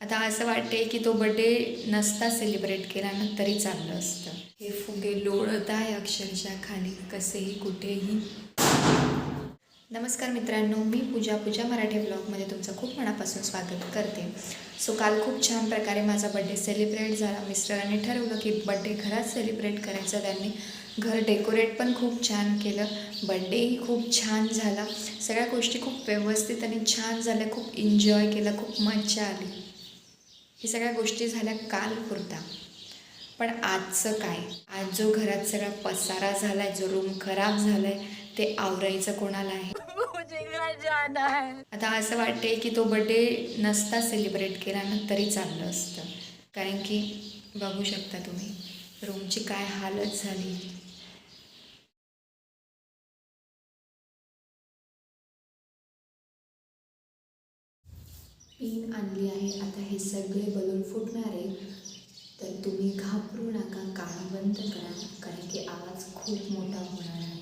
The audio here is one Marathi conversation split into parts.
आता असं वाटते की तो बड्डे नसता सेलिब्रेट केला ना तरी चाललं असतं. हे फुगे लोळत आहे अक्षरशः खाली कसेही कुठेही. नमस्कार मित्रांनो मी पूजा पूजा मराठी ब्लॉगमध्ये तुमचं खूप मनापासून स्वागत करते. सो काल खूप छान प्रकारे माझा बड्डे सेलिब्रेट झाला. मिस्टरांनी ठरवलं की बड्डे घरात सेलिब्रेट करायचं. त्यांनी घर डेकोरेट पण खूप छान केलं. बड्डेही खूप छान झाला. सगळ्या गोष्टी खूप व्यवस्थित आणि छान झाल्या. खूप एन्जॉय केलं. खूप मजा आली. हे सगळ्या गोष्टी झाल्या काल पुरता. पण आजचं काय? आज जो घरात सगळा पसारा झालाय जो रूम खराब झालाय ते आवरायचं कोणाला आहे? आता असं वाटते की तो बड्डे नसता सेलिब्रेट केला ना तरी चाललं असतं. कारण की बघू शकता तुम्ही रूमची काय हालत झाली. पिन आणली आहे. आता हे सगळे बलून फुटणार आहे. तर तुम्ही घाबरू नका. कान बंद करा. कारण की आवाज खूप मोठा होणार आहे.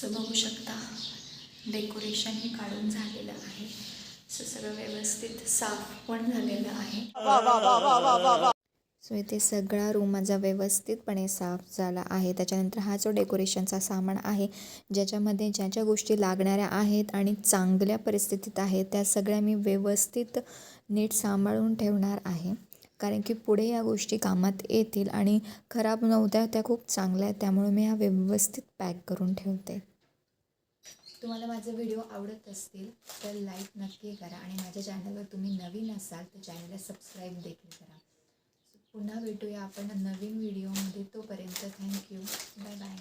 सो बघू शकता डेकोरेशनही काढून झालेलं आहे. सो सगळं व्यवस्थित साफ पण झालेलं आहे. सो इथे सगळा रूम माझा व्यवस्थितपणे साफ झाला आहे. त्याच्यानंतर हा जो डेकोरेशनचा सामान आहे ज्याच्यामध्ये ज्या ज्या गोष्टी लागणाऱ्या आहेत आणि चांगल्या परिस्थितीत आहेत त्या सगळ्या मी व्यवस्थित नीट सांभाळून ठेवणार आहे. कारण की पुढे या गोष्टी कामात येतील आणि खराब नव्हत्या त्या खूप चांगल्या आहेत त्यामुळे मी ह्या व्यवस्थित पॅक करून ठेवते. तुम्हाला माझे व्हिडिओ आवडत असतील तर लाईक नक्की करा आणि माझ्या चॅनलवर तुम्ही नवीन असाल तर चॅनलला सबस्क्राईब देखील करा. पुन्हा भेटूया आपण नवीन व्हिडिओमध्ये तोपर्यंत थँक्यू बाय बाय